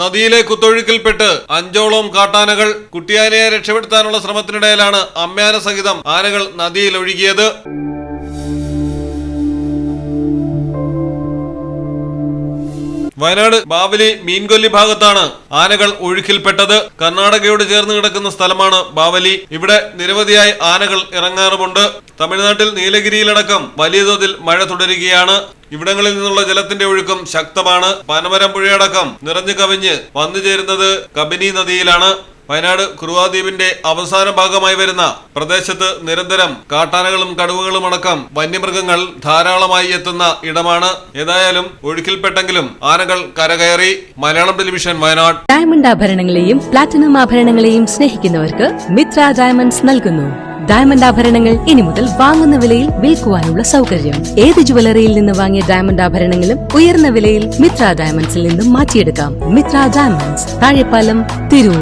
നദിയിലെ കുത്തൊഴുക്കിൽപ്പെട്ട് അഞ്ചോളം കാട്ടാനകൾ കുട്ടിയാനയെ രക്ഷപ്പെടുത്താനുള്ള ശ്രമത്തിനിടയിലാണ് അമ്മയാന സഹിതം ആനകൾ നദിയിൽ ഒഴുകിയത്. വയനാട് ബാവലി മീൻകൊല്ലി ഭാഗത്താണ് ആനകൾ ഒഴുക്കിൽപ്പെട്ടത്. കർണാടകയോട് ചേർന്ന് കിടക്കുന്ന സ്ഥലമാണ് ബാവലി. ഇവിടെ നിരവധിയായി ആനകൾ ഇറങ്ങാറുമുണ്ട്. തമിഴ്നാട്ടിൽ നീലഗിരിയിലടക്കം വലിയ തോതിൽ മഴ തുടരുകയാണ്. ഇവിടങ്ങളിൽ നിന്നുള്ള ജലത്തിന്റെ ഒഴുക്കും ശക്തമാണ്. പനമരം പുഴയടക്കം നിറഞ്ഞു കവിഞ്ഞ് വന്നു ചേരുന്നത് കബനി നദിയിലാണ്. വയനാട് കുറുവാദ്വീപിന്റെ അവസാന ഭാഗമായി വരുന്ന പ്രദേശത്ത് നിരന്തരം കാട്ടാനകളും കടുവകളും അടക്കം വന്യമൃഗങ്ങൾ ധാരാളമായി എത്തുന്ന ഇടമാണ്. ഏതായാലും ഒഴുക്കിൽപ്പെട്ടെങ്കിലും ആനകൾ കരകയറി. മലയാളം ടെലിവിഷൻ വയനാട്. ഡയമണ്ട് ആഭരണങ്ങളെയും പ്ലാറ്റിനം ആഭരണങ്ങളെയും സ്നേഹിക്കുന്നവർക്ക് മിത്ര ഡയമണ്ട്സ് നൽകുന്നു. ഡയമണ്ട് ആഭരണങ്ങൾ ഇനി മുതൽ വാങ്ങുന്ന വിലയിൽ വിൽക്കുവാനുള്ള സൗകര്യം. ഏത് ജുവലറിയിൽ നിന്ന് വാങ്ങിയ ഡയമണ്ട് ആഭരണങ്ങളും ഉയർന്ന വിലയിൽ മിത്ര ഡയമണ്ട്സിൽ നിന്നും മാറ്റിയെടുക്കാം. മിത്ര ഡയമണ്ട്സ് താഴെപ്പാലം തിരൂർ.